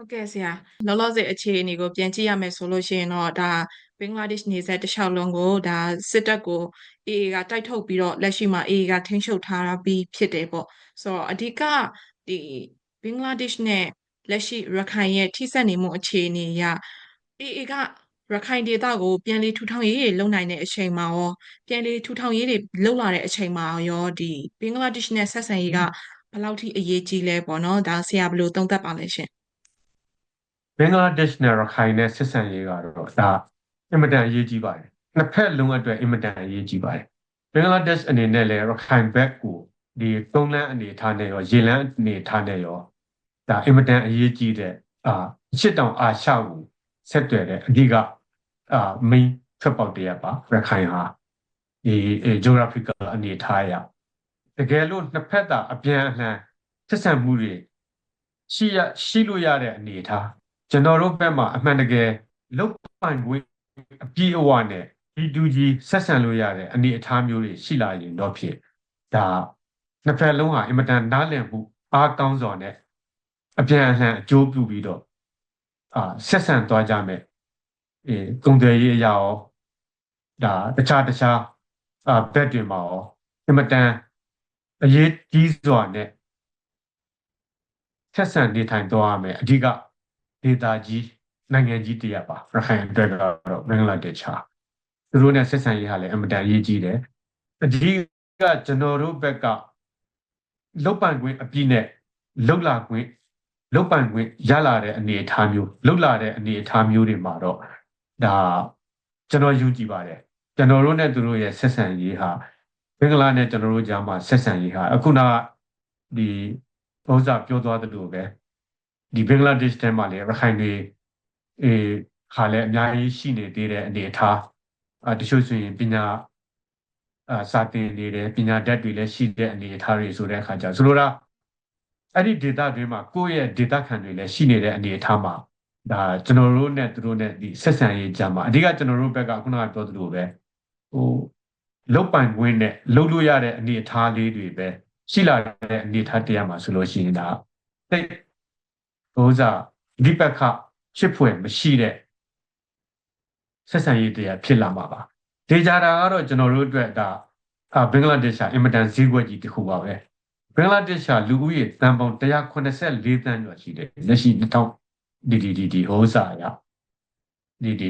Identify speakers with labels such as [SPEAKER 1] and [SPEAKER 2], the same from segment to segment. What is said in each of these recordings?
[SPEAKER 1] ဟုတ်ကဲ့ဆရာလောလောဆယ်အခြေအနေကိုပြန်ကြည့်ရမယ်ဆိုလို့ရှိရင်တော့ဒါဘင်္ဂလားဒေ့ရှ်နေဆက်တစ်လျှောက်လုံးကိုဒါစစ်တပ်ကို AA ကတိုက်ထုတ်ပြီးတော့လက်ရှိမှာ AA ကထိန်းချုပ်ထားပြီးဖြစ်တယ်ပေါ့ဆိုတော့အဓိကဒီဘင်္ဂလားဒေ့ရှ်နဲ့လက်ရှိရခိုင်ရဲ့ထိစပ်နေမှုအခြေအနေအရ AA ကရခိုင်ဒေသကိုပြန်လည်ထူထောင်ရေးတွေလုပ်နိုင်တဲ့အချိန်မှာရောပြန်လည်ထူထောင်ရေးတွေလုပ်လာတဲ့အချိန်မှာရောဒီဘင်္ဂလားဒေ့ရှ်နဲ့ဆက်ဆံရေးကဘယ်လောက်ထိအရေးကြီးလဲပေါ့နော်ဒါဆရာဘယ်လိုသုံးသပ်ပါလဲရှင်
[SPEAKER 2] ဘင်္ဂလားဒေ့ရှ်နဲ့ရခိုင်နဲ့ဆက်ဆံရေးကတော့ဒါအင်မတန်အရေးကြီးပါတယ်နှစ်ဖက်လုံးအတွက်အင်မတန်အရေးကြီးပါတယ်ဘင်္ဂလားဒေ့ရှ်အနေနဲ့လည်းရခိုင်ဘက်ကိုဒီသုံးလန်းအနေထားနဲ့ရောရေလန်းအနေထားနဲ့ရောဒါအင်မတန်အရေးကြီးတဲ့အာရှစ်တောင်အာရှကိုဆက်သွယ်တဲ့အဓိကအာ main ထွက်ပေါက်တရက်ပါရခိုင်ဟာဒီ geographical အနေထားအရတကယ်လို့နှစ်ဖက်သာအပြန်အလှန်ဆက်ဆံမှုတွေရှိရရှိလို့ရတဲ့အနေထား ကျွန်တော်တို့ဘက်မှာအမှန်တကယ်လုတ်ပိုင်ခွင့်အပြည့်အဝနဲ့ဒီတူကြီးဆက်ဆံလို့ရတဲ့အနေအထားမျိုးတွေရှိလာရင်တော့ဖြစ်ဒါနှစ်ဖက်လုံးဟာအင်မတန်နားလည်မှုအားကောင်းစွာနဲ့အပြန်အလှန်အကျိုးပြုပြီးတော့အာဆက်ဆံသွားကြမယ်အဲကုံတယ်ရေးအရာရောဒါတခြားတခြားအာဘက်တွေမှာရောအင်မတန်အရေးကြီးစွာနဲ့ဆက်ဆံနေထိုင်သွားရမယ်အဓိက ဒေတာကြီးနိုင်ငံကြီးတရက်ပါရခိုင်အတွက်ကတော့ဘင်္ဂလားဒေ့ရှ်ဟာသူတို့နဲ့ဆက်ဆံရေးဟာလည်းအမတန်ရေးကြီးတယ်အဓိကကျွန်တော်တို့ဘက်ကလုတ်ပန်ခွင့်အပြည့်နဲ့လုတ်လာခွင့်လုတ်ပန်ခွင့်ရလာတဲ့အနေအထားမျိုးလုတ်လာတဲ့အနေအထားမျိုးတွေမှာတော့ဒါကျွန်တော်ယူကြည်ပါတယ်ကျွန်တော်တို့နဲ့သူတို့ရဲ့ဆက်ဆံရေးဟာဘင်္ဂလားနဲ့ကျွန်တော်တို့ကြားမှာဆက်ဆံရေးဟာအခုနဒီဥစ္စာပြောသွားသလိုပဲ ဒီဘင်္ဂလားဒေ့ရှ်ထဲမှာလည်းရခိုင်တွေအေးခါလည်းအများကြီးရှိနေသေးတဲ့အနေအထားအတချို့ဆိုရင်ပညာအာစာသင်နေတယ်ပညာတတ်တွေလည်းရှိတဲ့အနေအထားတွေဆိုတဲ့အခါကျဆိုလိုတာအဲ့ဒီ data တွေမှာကိုယ့်ရဲ့ data ခံတွေလည်းရှိနေတဲ့အနေအထားမှာဒါကျွန်တော်တို့နဲ့သူတို့နဲ့ဒီဆက်ဆံရေးကြမှာအဓိကကျွန်တော်တို့ဘက်ကခုနကပြောသလိုပဲဟိုလုတ်ပိုင်ခွင့်နဲ့လုတ်လို့ရတဲ့အနေအထားလေးတွေပဲရှိလာတဲ့အနေအထားတရားမှာဆိုလို့ရှိရင်ဒါတိတ် ဟိုစားဒီပက္ခဖြစ်ဖွယ်မရှိတဲ့ဆက်ဆံရေးတရားဖြစ်လာမှာပါဒေဂျာတာကတော့ကျွန်တော်တို့အတွက်ဒါအာဘင်္ဂလားဒေ့ရှ်အင်မတန်ဈေးကွက်ကြီးတစ်ခုပါပဲဘင်္ဂလားဒေ့ရှ်လူဦးရေတန်ပေါင်း184တန်းကျော်ရှိတယ်လက်ရှိ2000ဒီဒီဒီဒီဟိုစားရဒီဒီ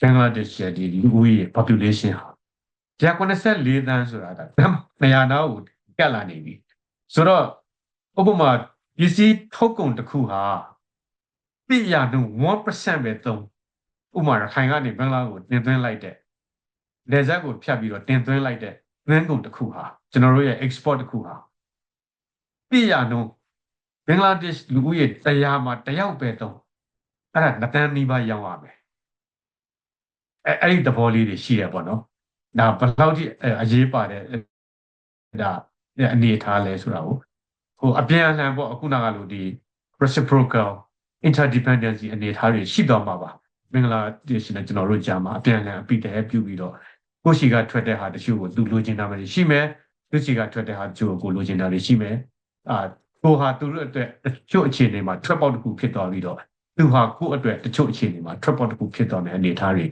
[SPEAKER 2] ဘင်္ဂလားဒေ့ရှ်ရဲ့ဒီလူဦးရေ population ဟာ184တန်းဆိုတာဒါ200နောက်ကိုကတ်လာနေပြီဆိုတော့ဥပမာ ပစ္စည်းထုတ်ကုန်တစ်ခုဟာပြရနှုန်း1%ပဲသုံးဥပမာရခိုင်ကနေဘင်္ဂလားကိုတင်သွင်းလိုက်တဲ့လေဇက်ကိုဖြတ်ပြီးတော့တင်သွင်းလိုက်တဲ့ငန်းကုန်တစ်ခုဟာကျွန်တော်တို့ရဲ့ export တစ်ခုဟာပြရနှုန်းဘင်္ဂလားဒေ့ရှ်လူဦးရေတရားမှာတယောက်ပဲသုံးအဲ့ဒါနှစ်တန်းနီးပါးရောင်းရမယ်အဲအဲ့ဒီသဘောလေးတွေရှိရပေါ့နော်ဒါဘယ်လောက်ထိအရေးပါတဲ့ဒါအနေထားလဲဆိုတာကို ဟိုအပြန်အလှန်ပေါ့အခုနကလိုဒီ reciprocal interdependency အနေထားတွေရှိတော့မှာပါမင်္ဂလာဒေ့ရှ်နဲ့ကျွန်တော်တို့ကြာမှာအပြန်အလှန်အပိတဲပြုပြီးတော့ကိုရှိကထွက်တဲ့ဟာတချို့ကိုသူလိုချင်တာတွေရှိမယ်သူရှိကထွက်တဲ့ဟာတချို့ကိုလိုချင်တာတွေရှိမယ်အာကိုဟာသူတို့အတွက်တချို့အခြေအနေမှာ trap out တစ်ခုဖြစ်သွားပြီးတော့သူဟာကိုယ့်အတွက်တချို့အခြေအနေမှာ trap out တစ်ခုဖြစ်သွားတဲ့အနေအထားတွေ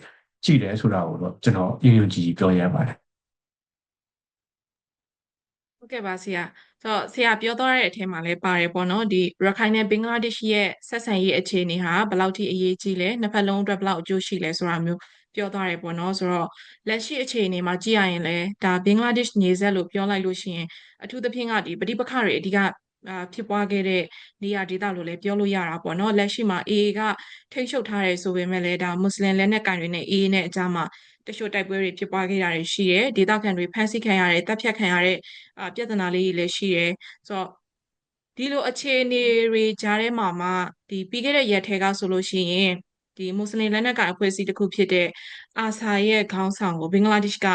[SPEAKER 2] ရှိတယ်ဆိုတာကိုတော့ကျွန်တော်ယဉ်ယဉ်ကြည်ကြည်ပြောရပါတယ်
[SPEAKER 1] ဟုတ် ကဲ့ပါဆရာဆိုတော့ဆရာပြောသွားတဲ့အထဲမှာလည်းပါတယ်ပေါ့နော်ဒီရခိုင်နဲ့ဘင်္ဂလားဒေ့ရှ်ရဲ့ဆက်ဆံရေးအခြေအနေဟာဘယ်လောက်ထိအရေးကြီးလဲနှစ်ဖက်လုံးအတွက်ဘယ်လောက်အကျိုးရှိလဲဆိုတာမျိုးပြောသွားတယ်ပေါ့နော်ဆိုတော့လက်ရှိအခြေအနေမှာကြည့်ရရင်လည်းဒါဘင်္ဂလားဒေ့ရှ်နေဆက်လို့ပြောလိုက်လို့ရှိရင်အထူးသဖြင့်ကဒီပဋိပက္ခတွေအဓိကအာဖြစ်ပွားခဲ့တဲ့နေရာဒေသလို့လည်းပြောလို့ရတာပေါ့နော်လက်ရှိမှာ AA ကထိန်းချုပ်ထားတယ်ဆိုပေမဲ့လည်းဒါမွတ်စလင်လက်နက်ကိုင်တွေနဲ့ AA နဲ့အကြမ်းမှာ တချို့တိုက်ပွဲတွေဖြစ်ပွားခဲ့တာတွေရှိတယ်ဒေသခံတွေဖမ်းဆီးခံရတယ်တပ်ဖြတ်ခံရတဲ့အာပြဿနာလေးတွေလည်းရှိတယ်ဆိုတော့ဒီလိုအခြေအနေတွေကြားထဲမှာမှဒီပြီးခဲ့တဲ့ရက်ထဲကဆိုလို့ရှိရင်ဒီမွတ်စလင်လက်နက်ကိုင်အဖွဲ့အစည်းတစ်ခုဖြစ်တဲ့အာဆာရဲ့ခေါင်းဆောင်ကိုဘင်္ဂလားဒေ့ရှ်က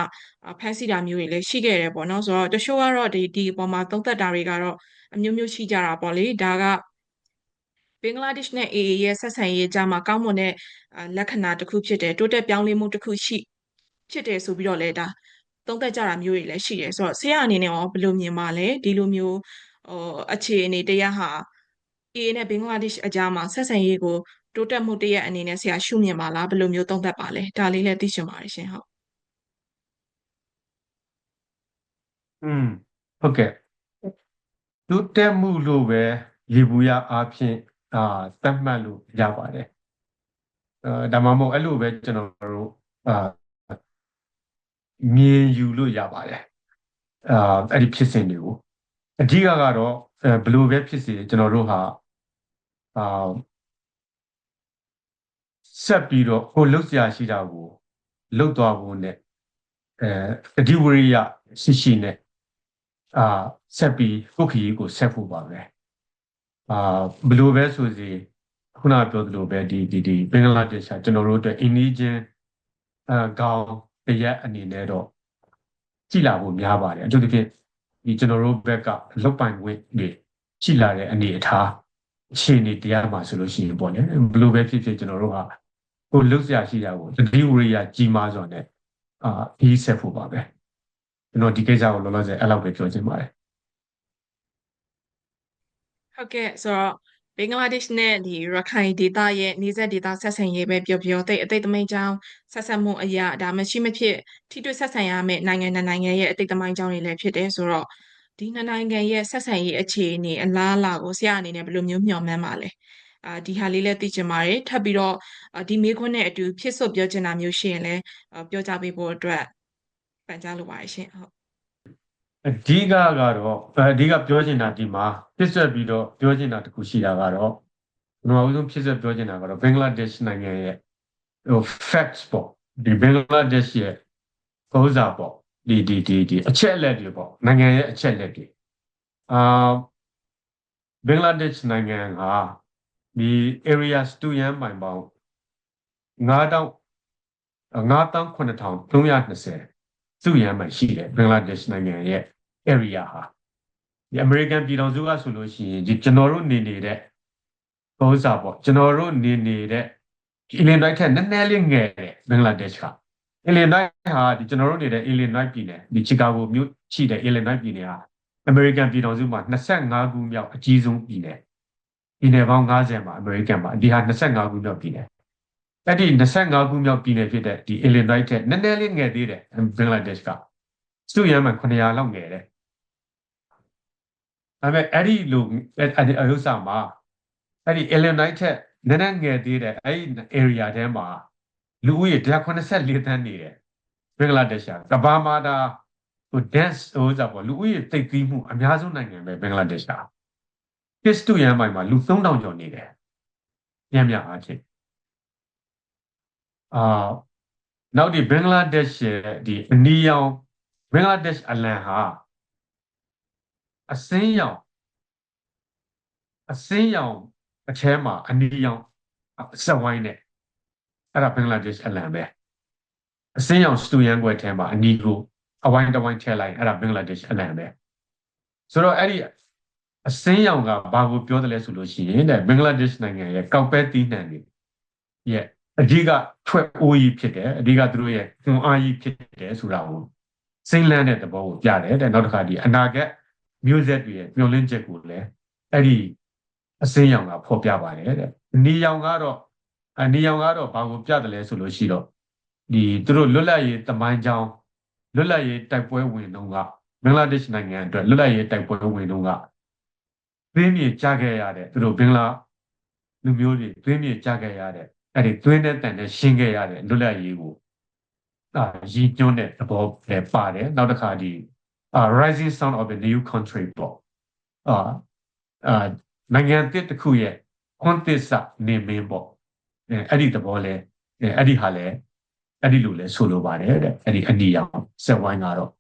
[SPEAKER 1] ဖမ်းဆီးတာမျိုးတွေလည်းရှိခဲ့တယ်ပေါ့နော်ဆိုတော့တချို့ကတော့ဒီဒီအပေါ်မှာသုံးသက်တာတွေကတော့အမျိုးမျိုးရှိကြတာပေါ့လေဒါကဘင်္ဂလားဒေ့ရှ်နဲ့ AA ရဲ့ဆက်ဆံရေးကြားမှာကောင်းမွန်တဲ့လက္ခဏာတစ်ခုဖြစ်တယ်တိုးတက်ပြောင်းလဲမှုတစ်ခုရှိ ဖြစ်တယ်ဆိုပြီးတော့လည်းဒါသုံးသက်ကြတာမျိုးတွေလည်းရှိတယ်ဆိုတော့ဆရာအနေနဲ့ရောဘယ်လိုမြင်ပါလဲဒီလိုမျိုးဟိုအခြေအနေတရားဟာ AA နဲ့ဘင်္ဂလားဒေ့ရှ်အကြားမှာဆက်ဆံရေးကိုတိုးတက်မှုတရက်အနေနဲ့ဆရာရှုမြင်ပါလားဘယ်လိုမျိုးသုံးသပ်ပါလဲဒါလေးလည်းသိချင်ပါတယ်ရှင်ဟုတ်
[SPEAKER 2] อืมဟုတ်ကဲ့တိုးတက်မှုလို့ပဲရေဘူးရအားဖြင့်အာသတ်မှတ်လို့ရပါတယ်အဲဒါမှမဟုတ်အဲ့လိုပဲကျွန်တော်တို့အာမြ င်ယူလို့ရပါတယ်အာအဲ့ဒီဖြစ်စဉ်တွေကိုအဓိကကတော့အဲဘယ်လိုပဲဖြစ်စေကျွန်တော်တို့ဟာအာဆက်ပြီးတော့ကိုလှုပ်ရှားရှိတာကိုလှုပ်သွားဖို့နဲ့အဲအဓိဝရိယရှိရှိနဲ့အာဆက်ပြီးကိုယ့်ခရီးကိုဆက်ဖို့ပါပဲအာဘယ်လိုပဲဆိုစီခုနပြောသလိုပဲဒီဒီဒီဘင်္ဂလားဒေ့ရှ်ကကျွန်တော်တို့အတွက်အိန္ဒိချင်းအာကောင်း တရက်အနေနဲ့တော့ကြည်လာဖို့များပါတယ်အထူးသဖြင့်ဒီကျွန်တော်တို့ဘက်ကလုတ်ပိုင်ခွင့်တွေရှိလာတဲ့အနေအထားအခြေအနေတရားမှာဆိုလို့ရှိရင်ပေါ့လေဘယ်လိုပဲဖြစ်ဖြစ်ကျွန်တော်တို့ဟာကိုလှုပ်ရှားရှိတာကိုတတိဝရိယကြီးမားစွာနဲ့အာဒီဆက်ဖို့ပါပဲကျွန်တော်ဒီကိစ္စကိုလောလောဆယ်အဲ့လောက်ပဲပြောချင်ပါတယ်
[SPEAKER 1] ဟုတ်ကဲ့ဆိုတော့ ဘင်္ဂလားဒေ့ရှ်နဲ့ဒီရခိုင်ဒေသရဲ့နေဆက်ဒေသဆက်ဆံရေးပဲပြောပြောတိတ်အတိတ်သမိုင်းကြောင်းဆက်ဆက်မှုအရာဒါမရှိမဖြစ်ထိတွေ့ဆက်ဆံရမယ့်နိုင်ငံနဲ့နိုင်ငံရဲ့အတိတ်သမိုင်းကြောင်းတွေလည်းဖြစ်တယ်ဆိုတော့ဒီနှစ်နိုင်ငံရဲ့ဆက်ဆံရေးအခြေအနေအလားအလာကိုဆရာအနေနဲ့ဘယ်လိုမျိုးမျှော်မှန်းပါလဲအာဒီဟာလေးလည်းသိချင်ပါတယ်ထပ်ပြီးတော့အာဒီမေးခွန်းနဲ့အတူဖြစ်စွပြောချင်တာမျိုးရှိရင်လည်းအာပြောကြပေးဖို့အတွက်ပန်ကြားလိုပါတယ်ရှင်ဟုတ်
[SPEAKER 2] အဓိကကတော့အဓိကပြောချင်တာဒီမှာဖြစ်ဆက်ပြီးတော့ပြောချင်တာတခုရှိတာကတော့ကျွန်တော်အဆုံးဖြစ်ဆက်ပြောချင်တာကတော့ဘင်္ဂလားဒေ့ရှ်နိုင်ငံရဲ့ဟို facts ပေါ့ဒီဘင်္ဂလားဒေ့ရှ်ရဲ့ဥစ္စာပေါ့ဒီဒီဒီဒီအချက်အလက်တွေပေါ့နိုင်ငံရဲ့အချက်အလက်တွေအာဘင်္ဂလားဒေ့ရှ်နိုင်ငံကဒီ area တူရန်မိုင်ပေါင်း9000 9320စုရန်မိုင်ရှိတယ်ဘင်္ဂလားဒေ့ရှ်နိုင်ငံရဲ့ area ဟာဒီ American ပြည်ထောင်စုကဆိုလို့ရှိရင်ဒီကျွန်တော်တို့နေနေတဲ့ဥစ္စာပေါ့ကျွန်တော်တို့နေနေတဲ့ဒီ Illinois ထက်နည်းနည်းလေးငယ်တယ်ဘင်္ဂလားဒေ့ရှ်က Illinois ဟာဒီကျွန်တော်တို့နေတဲ့ Illinois ပြည်နယ်ဒီ Chicago မြို့ရှိတဲ့ Illinois ပြည်နယ်ဟာ American ပြည်ထောင်စုမှာ25ခုမြောက်အကြီးဆုံးပြည်နယ်ပြည်နယ်ပေါင်း90မှာ American မှာဒီဟာ25ခုမြောက်ပြည်နယ်အဲ့ဒီ25ခုမြောက်ပြည်နယ်ဖြစ်တဲ့ဒီ Illinois ထက်နည်းနည်းလေးငယ်သေးတယ်ဘင်္ဂလားဒေ့ရှ်ကစုရမ်းမှ900လောက်ငယ်တယ် ဒါပေမဲ့အဲ့ဒီလိုအဲ့ဒီအရုပ်ဆောင်မှာအဲ့ဒီ Illinois ထက်နည်းနည်းငယ်သေးတယ်အဲ့ဒီ area ထဲမှာလူဦးရေ184တန်းနေတယ်ဘင်္ဂလားဒေ့ရှ်ကကဘာမာတာဟို dense ဟိုစားပေါ့လူဦးရေတိတ်သီးမှုအများဆုံးနိုင်ငံပဲဘင်္ဂလားဒေ့ရှ်က kiss to ရန်မိုင်မှာလူ3000ကျော်နေတယ်ညံ့ညံ့အားဖြင့်အာနောက်ဒီဘင်္ဂလားဒေ့ရှ်ရဲ့ဒီအနီရောင်ဘင်္ဂလားဒေ့ရှ်အလံဟာ အစင်းရောင်အစင်းရောင်အထဲမှာအနီရောင်ဆက်ဝိုင်းနဲ့အဲ့ဒါဘင်္ဂလားဒေ့ရှ်အလံပဲအစင်းရောင်စတူယန်ကွယ်ထဲမှာအနီကိုအဝိုင်းတစ်ဝိုင်းထည့်လိုက်အဲ့ဒါဘင်္ဂလားဒေ့ရှ်အလံပဲဆိုတော့အဲ့ဒီအစင်းရောင်ကဘာကိုပြောတယ်လဲဆိုလို့ရှိရင်တဲ့ဘင်္ဂလားဒေ့ရှ်နိုင်ငံရဲ့ကောက်ပဲတီးနှံတွေရဲ့အဓိကထွက်အိုးကြီးဖြစ်တယ်အဓိကသူတို့ရဲ့ခွန်အားကြီးဖြစ်တယ်ဆိုတာကိုစိမ့်လန်းတဲ့သဘောကိုပြတယ်တဲ့နောက်တစ်ခါဒီအနာဂတ် မျိုးဆက်တွေရဲ့မျှော်လင့်ချက်ကိုလည်းအဲ့ဒီအစင်းရောင်ကဖော်ပြပါတယ်တဲ့နေရောင်ကတော့အနေရောင်ကတော့ဘာကိုပြတယ်လဲဆိုလို့ရှိတော့ဒီသူတို့လွတ်လပ်ရေးတမိုင်းကြောင်းလွတ်လပ်ရေးတိုက်ပွဲဝင်တုန်းကဘင်္ဂလားဒေ့ရှ်နိုင်ငံအတွက်လွတ်လပ်ရေးတိုက်ပွဲဝင်တုန်းကသွင်းမြေကြခဲ့ရတဲ့သူတို့ဘင်္ဂလားလူမျိုးတွေသွင်းမြေကြခဲ့ရတဲ့အဲ့ဒီသွင်းတဲ့တန်နဲ့ရှင်းခဲ့ရတဲ့လွတ်လပ်ရေးကိုအာရည်ညွှန်းတဲ့သဘောပဲပါတယ်နောက်တစ်ခါဒီ အာ rising sun of the new country ပေါ့အာအာနိုင်ငံတစ်တစ်ခုရဲ့ခွန်သစ္စာနေမင်းပေါ့အဲအဲ့ဒီသဘောလဲအဲအဲ့ဒီဟာလဲအဲ့ဒီလိုလဲဆိုလိုပါတယ်တဲ့အဲ့ဒီအနီရောင်ဆက်ဝိုင်းကတော့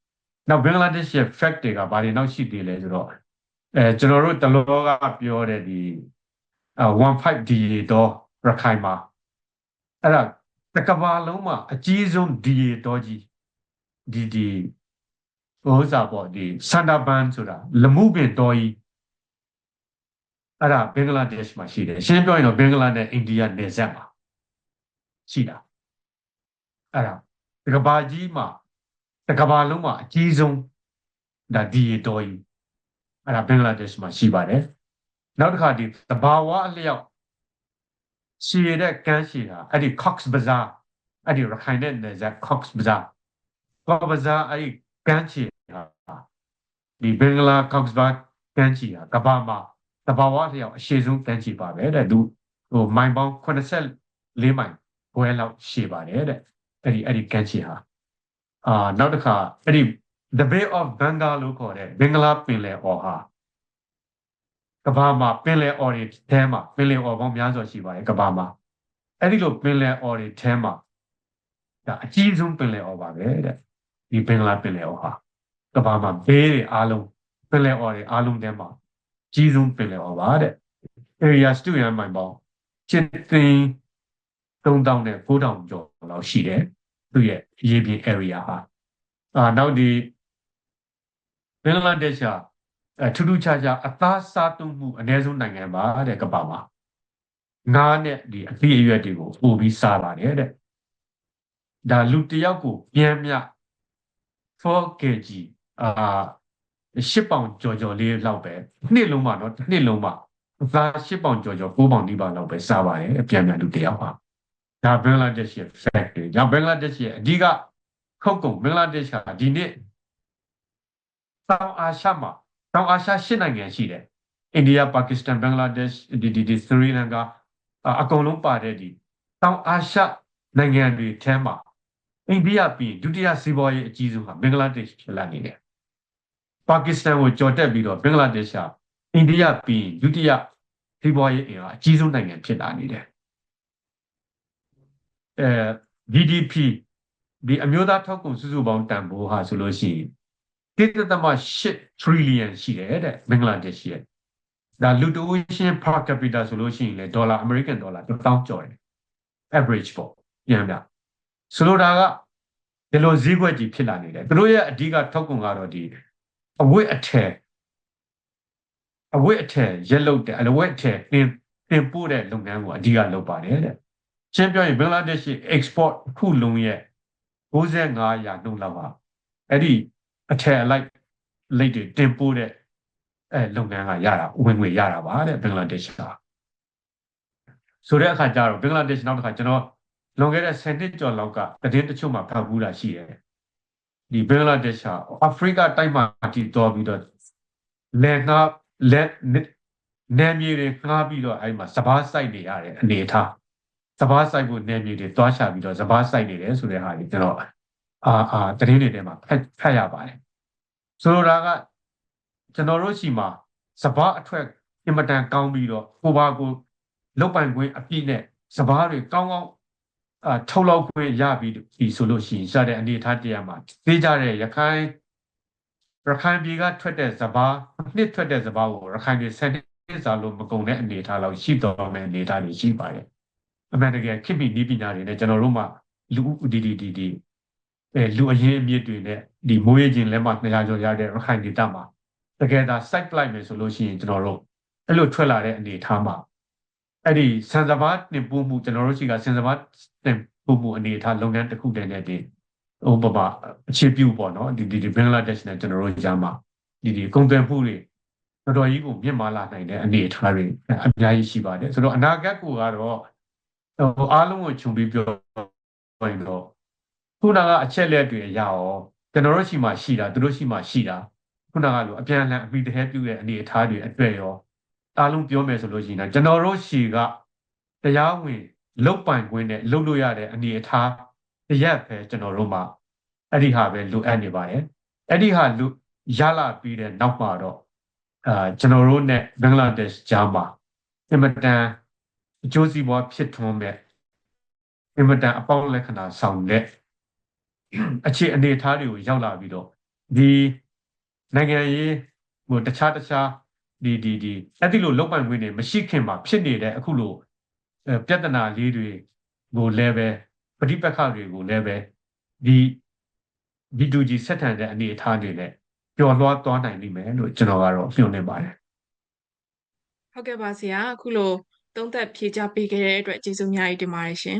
[SPEAKER 2] နောက်ဘင်္ဂလားဒေ့ရှ်ရဲ့ fact တွေကဘာတွေနောက်ရှိသေးလဲဆိုတော့အဲကျွန်တော်တို့တလောကပြောတဲ့ဒီအာ15 DA တော့ရခိုင်မှာအဲ့ဒါတကဘာလုံးမှာအကြီးဆုံး DA တော့ကြီးဒီဒီ ဟိုစားပေါ့ဒီစန္ဒဘန်ဆိုတာလမှုပင်တော်ကြီးအဲ့ဒါဘင်္ဂလားဒေ့ရှ်မှာရှိတယ်ရှင်းပြောရင်တော့ဘင်္ဂလားနဲ့အိန္ဒိယနယ်စပ်မှာရှိတာအဲ့ဒါတကဘာကြီးမှာတကဘာလုံးမှာအကြီးဆုံးဒါဒီတော်ကြီးအဲ့ဒါဘင်္ဂလားဒေ့ရှ်မှာရှိပါတယ်နောက်တစ်ခါဒီသဘာဝအလျောက်ရှည်တဲ့ကမ်းရှည်ဟာအဲ့ဒီ Cox Bazar အဲ့ဒီရခိုင်တဲ့နယ်စပ် Cox Bazar Cox Bazar အဲ့ဒီကမ်းခြေဟာ ဒီဘင်္ဂလား Cox Bazar ကမ်းခြေဟာကမ္ဘာမှာသဘာဝအလျောက်အရှည်ဆုံးကမ်းခြေပါပဲတဲ့သူဟိုမိုင်ပေါင်း84မိုင်ဘွဲလောက်ရှည်ပါတယ်တဲ့အဲ့ဒီအဲ့ဒီကမ်းခြေဟာအာနောက်တစ်ခါအဲ့ဒီ the bay of bengal လို့ခေါ်တဲ့ဘင်္ဂလားပင်လယ်အော်ဟာကမ္ဘာမှာပင်လယ်အော်တွေထဲမှာပင်လယ်အော်ပေါင်းများစွာရှိပါတယ်ကမ္ဘာမှာအဲ့ဒီလိုပင်လယ်အော်တွေထဲမှာဒါအကြီးဆုံးပင်လယ်အော်ပါပဲတဲ့ဒီဘင်္ဂလားပင်လယ်အော်ဟာ ကမ္ဘာမှာဘေးတွေအားလုံးပင်လယ်အော်တွေအားလုံးထဲမှာအကြီးဆုံးပင်လယ်အော်ပါတဲ့ area စတူရန်မိုင်ပေါင်းချစ်သိန်း3000နဲ့9000ကျော်လောက်ရှိတယ်သူ့ရဲ့ရေပြင် area ဟာအာနောက်ဒီဘင်္ဂလားဒေ့ရှ်ဟာအထူးထူးခြားခြားအသားစားသုံးမှုအနည်းဆုံးနိုင်ငံပါတဲ့ကမ္ဘာမှာငါးနဲ့ဒီအသီးအရွက်တွေကိုပို့ပြီးစားပါတယ်တဲ့ဒါလူတစ်ယောက်ကိုပြန်မြ 4kg အာ10ပေါင်ကျော်ကျော်လေးလောက်ပဲနှစ်လုံးပါเนาะနှစ်လုံးပါအသား10ပေါင်ကျော်ကျော်9ပေါင်ဒီပါလောက်ပဲစားပါတယ်အပြန်ပြန်လူတစ်ယောက်ပါဒါဘင်္ဂလားဒေ့ရှ်ရဲ့ fact တွေဒါဘင်္ဂလားဒေ့ရှ်ရဲ့အဓိကခုတ်ကုန်ဘင်္ဂလားဒေ့ရှ်ဟာဒီနေ့တောင်အာရှမှာတောင်အာရှ၈နိုင်ငံရှိတယ်အိန္ဒိယပါကစ္စတန်ဘင်္ဂလားဒေ့ရှ်ဒီဒီဒီစရီလန်ကာအကုန်လုံးပါတဲ့ဒီတောင်အာရှနိုင်ငံတွေထဲမှာအိန္ဒိယပြီးဒုတိယစီးပွားရေးအကြီးဆုံးဟာဘင်္ဂလားဒေ့ရှ်ဖြစ်လာနေတယ် ပါကစ္စတန်ကိုကြော်တက်ပြီးတော့ဘင်္ဂလားဒေ့ရှ်ဟာအိန္ဒိယပြီးဒုတိယစီးပွားရေးအင်အားအကြီးဆုံးနိုင်ငံဖြစ်လာနေတယ်အဲ GDP ဒီအမျိုးသားထောက်ကုန်စုစုပေါင်းတန်ဖိုးဟာဆိုလို့ရှိရင်1.8 trillion ရှိတယ်တဲ့ဘင်္ဂလားဒေ့ရှ်ရဲ့ဒါလူတဦးချင်း per capita ဆိုလို့ရှိရင်လေဒေါ်လာ American ဒေါ်လာ1000ကျော်တယ် average ပေါ့ပြန်ပြဆိုလိုတာကဒီလိုဈေးကွက်ကြီးဖြစ်လာနေတယ်သူတို့ရဲ့အဓိကထောက်ကုန်ကတော့ဒီ အဝတ်အထည်အဝတ်အထည်ရက်လုတ်တယ်အဝတ်အထည်တင်တင်ပို့တဲ့လုပ်ငန်းကိုအဓိကလုပ်ပါတယ်တဲ့ရှင်းပြောရင်ဘင်္ဂလားဒေ့ရှ် export ခုလုံးရဲ့65ရာနှုန်းလောက်ပါအဲ့ဒီအထည်အလိုက်လိတ်တွေတင်ပို့တဲ့အဲလုပ်ငန်းကရတာဝင်ငွေရတာပါတဲ့ဘင်္ဂလားဒေ့ရှ်ကဆိုတဲ့အခါကျတော့ဘင်္ဂလားဒေ့ရှ်နောက်တစ်ခါကျွန်တော်လွန်ခဲ့တဲ့10နှစ်ကျော်လောက်ကတည်င်းတချို့မှာဖတ်ဘူးတာရှိတယ် ဒီဘင်္ဂလားဒေ့ရှ်ဟာအာဖရိကတိုက်မှာတည်တော်ပြီးတော့လက်ငါလက်နယ်မြေတွေငှားပြီးတော့အဲ့မှာစပားစိုက်နေရတဲ့အနေအထားစပားစိုက်ဖို့နယ်မြေတွေတွားချပြီးတော့စပားစိုက်နေတယ်ဆိုတဲ့ဟာကြီးကျွန်တော်အာအာတရင်တွေထဲမှာဖတ်ဖတ်ရပါတယ်ဆိုလိုတာကကျွန်တော်တို့ရှိမှာစပားအထွက်အင်မတန်ကောင်းပြီးတော့ကိုပါကိုလုတ်ပိုင်ခွင့်အပြည့်နဲ့စပားတွေကောင်းကောင်း အာထုတ်လောက်ခွင့်ရပြီးပြီဆိုလို့ရှိရင်စတဲ့အနေအထားတရားမှာသိကြတဲ့ရခိုင်ရခိုင်ပြည်ကထွက်တဲ့စပားနှစ်ထွက်တဲ့စပားကိုရခိုင်ပြည်စတဲ့စာလို့မကုန်တဲ့အနေအထားလောက်ရှိတော်မယ်အနေအထားတွေရှိပါတယ်အမှန်တကယ်ခေတ်မီနည်းပညာတွေနဲ့ကျွန်တော်တို့မှလူဒီဒီဒီဒီအဲလူအရင်းအမြစ်တွေနဲ့ဒီမိုးရခြင်းလက်မ200ကျော်ရတဲ့ရခိုင်ဒေသမှာတကယ်ဒါ site လိုက်မယ်ဆိုလို့ရှိရင်ကျွန်တော်တို့အဲ့လိုထွက်လာတဲ့အနေအထားမှာ အဲ့ဒီစံစဘာတင်ပို့မှုကျွန်တော်တို့ရှိကစံစဘာတင်ပို့မှုအနေအထားလုပ်ငန်းတစ်ခုတည်းနဲ့ဒီဥပမာအခြေပြုပေါ့နော်ဒီဒီဘင်္ဂလားဒေ့ရှ်နဲ့ကျွန်တော်တို့ကြားမှာဒီဒီကုန်သွယ်မှုတွေတော်တော်ကြီးကိုမြင့်မားလာနိုင်တဲ့အနေအထားတွေအများကြီးရှိပါတယ်ဆိုတော့အနာဂတ်ကိုကတော့ဟိုအားလုံးကိုခြုံပြီးပြောရင်တော့ခုနကအချက်လက်တွေအရရောကျွန်တော်တို့ရှိမှရှိတာသူတို့ရှိမှရှိတာခုနကလိုအပြန်အလှန်အမိတဟဲပြုတဲ့အနေအထားတွေအတွေ့ရော အားလုံးပြောမယ်ဆိုလို့ရှိရင်ကျွန်တော်တို့ရှိကတရားဝင်လုတ်ပိုင်ခွင့်နဲ့လုတ်လို့ရတဲ့အနေအထားတရက်ပဲကျွန်တော်တို့မှအဲ့ဒီဟာပဲလိုအပ်နေပါတယ်အဲ့ဒီဟာလူရလာပြီးတဲ့နောက်မှာတော့အာကျွန်တော်တို့ ਨੇ ဘင်္ဂလားဒေ့ရှ်ကြားမှာအင်မတန်အကျိုးစီးပွားဖြစ်ထွန်းမဲ့အင်မတန်အပေါင်းလက္ခဏာဆောင်တဲ့အခြေအနေအထားတွေကိုရောက်လာပြီးတော့ဒီနိုင်ငံရေးဟိုတခြားတခြား ဒီဒီဒီအဲ့ဒီလိုလောက်ပိုင်ခွင့်တွေမရှိခင်မှာဖြစ်နေတဲ့အခုလိုပြဿနာလေးတွေကိုလည်းပဲပဋိပက္ခတွေကိုလည်းပဲဒီဒီတူကြီးဆက်ထန်တဲ့အနေအထားတွေနဲ့ပျော်လွှားသွားနိုင်လိမ့်မယ်လို့ကျွန်တော်ကတော့မျှော်လင့်ပါတယ်
[SPEAKER 1] ဟုတ်ကဲ့ပါဆရာအခုလိုသုံးသက်ဖြေကြားပေးခဲ့တဲ့အတွက်ကျေးဇူးအများကြီးတင်ပါတယ်ရှင်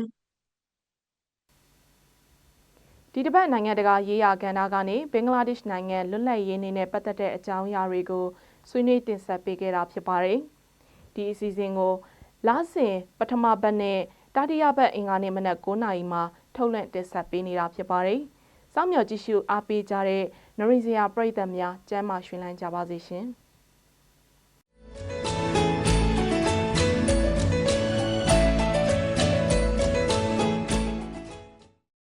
[SPEAKER 3] ဒီတစ်ပတ်နိုင်ငံတကာရေးရာကဏ္ဍကနေဘင်္ဂလားဒေ့ရှ်နိုင်ငံလွတ်လပ်ရေးနေ့နဲ့ပတ်သက်တဲ့အကြောင်းအရာတွေကို ဆွေးနွေးတင်ဆက်ပေးခဲ့တာဖြစ်ပါတယ်။
[SPEAKER 1] ဒီအစီအစဉ်ကိုလစဉ်ပထမဘက်နဲ့တတိယဘက်အင်္ဂါနေ့မနက်9:00နာရီမှာထုတ်လွှင့်တင်ဆက်ပေးနေတာဖြစ်ပါတယ်။စောင့်မျှော်ကြည့်ရှုအားပေးကြတဲ့နရိစရာပရိသတ်များကျမ်းမာရွှင်လန်းကြပါစေရှင်။